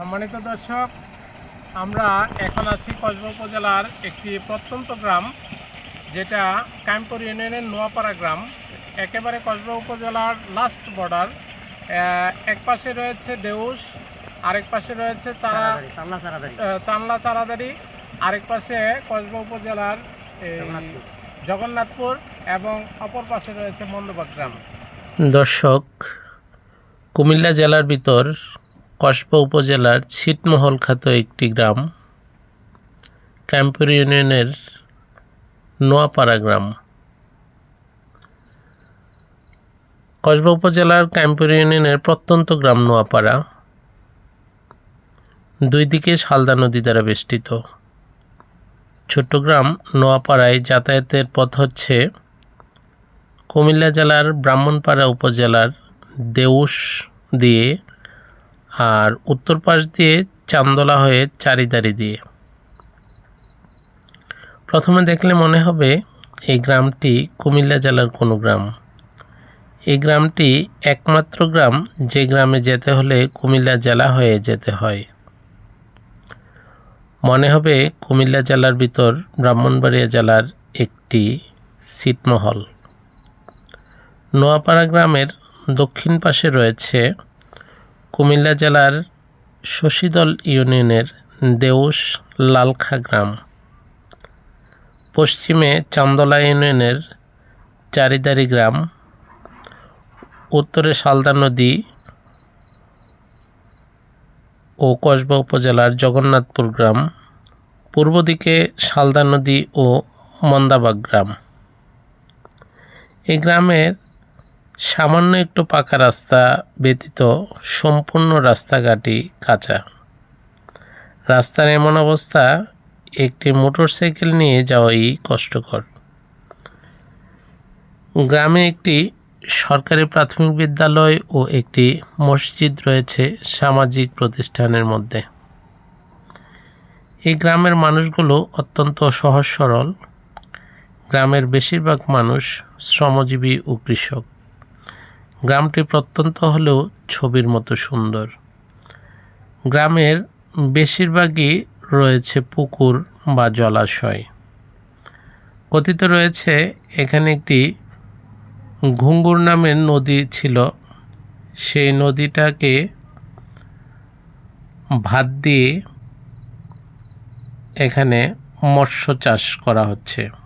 সম্মানিত দর্শক আমরা এখন আছি কসবা উপজেলার একটি প্রত্যন্ত গ্রাম যেটা কামপুর ইউনিয়নের নোয়াপাড়া গ্রাম। একেবারে কসবা উপজেলার লাস্ট বর্ডার এক পাশে রয়েছে দেউস আরেক পাশে রয়েছে চারা চাল্লা চারাদারি চারাদারি আরেক পাশে কসবা উপজেলার জগন্নাথপুর। জগন্নাথপুর এবং অপর পাশে রয়েছে মন্দবাগ গ্রাম। দর্শক কুমিল্লা জেলার ভিতর কসবা উপজেলার ছিটমহল খ্যাত একটি গ্রাম, ক্যাম্পুর ইউনিয়নের নোয়াপাড়া গ্রাম। কসবা উপজেলার ক্যাম্পুর ইউনিয়নের প্রত্যন্ত গ্রাম নোয়াপাড়া। দুই দিকে শালদা নদী দ্বারা বেষ্টিত। চট্টগ্রাম নোয়াপাড়ায় যাতায়াতের পথ হচ্ছে কুমিল্লা জেলার ব্রাহ্মণপাড়া উপজেলার দেউস দিয়ে আর উত্তর পাশ দিয়ে চান্দোলা হয়ে চারিদারি দিয়ে। প্রথমে দেখলে মনে হবে এই গ্রামটি কুমিল্লা জেলার কোনো গ্রাম। এই গ্রামটি একমাত্র গ্রাম যে গ্রামে যেতে হলে কুমিল্লা জেলা হয়ে যেতে হয়। মনে হবে কুমিল্লা জেলার ভিতর ব্রাহ্মণবাড়িয়া জেলার একটি ছিটমহল। নোয়াপাড়া গ্রামের দক্ষিণ পাশে রয়েছে কুমিল্লা জেলার শশীদল ইউনিয়নের দেউস লালখা গ্রাম। পশ্চিমে চান্দলা ইউনিয়নের চারিদারি গ্রাম। উত্তরে শালদা নদী ও কসবা উপজেলার জগন্নাথপুর গ্রাম। পূর্ব দিকে শালদা নদী ও মন্দাবাগ গ্রাম। এই গ্রামের সামান্য একটু পাকা রাস্তা ব্যতীত সম্পূর্ণ রাস্তাঘাটই কাঁচা। রাস্তার এমন অবস্থা, একটি মোটরসাইকেল নিয়ে যাওয়াই কষ্টকর। গ্রামে একটি সরকারি প্রাথমিক বিদ্যালয় ও একটি মসজিদ রয়েছে সামাজিক প্রতিষ্ঠানের মধ্যে। এই গ্রামের মানুষগুলো অত্যন্ত সহজ সরল গ্রামের বেশিরভাগ মানুষ শ্রমজীবী ও কৃষক। গ্রামটি প্রত্যন্ত হলেও ছবির মতো সুন্দর। গ্রামের বেশিরভাগই রয়েছে পুকুর বা জলাশয়। কথিত রয়েছে, এখানে একটি ঘুঙ্গুর নামের নদী ছিল। সেই নদীটাকে ভাত দিয়ে এখানে মৎস্য চাষ করা হচ্ছে।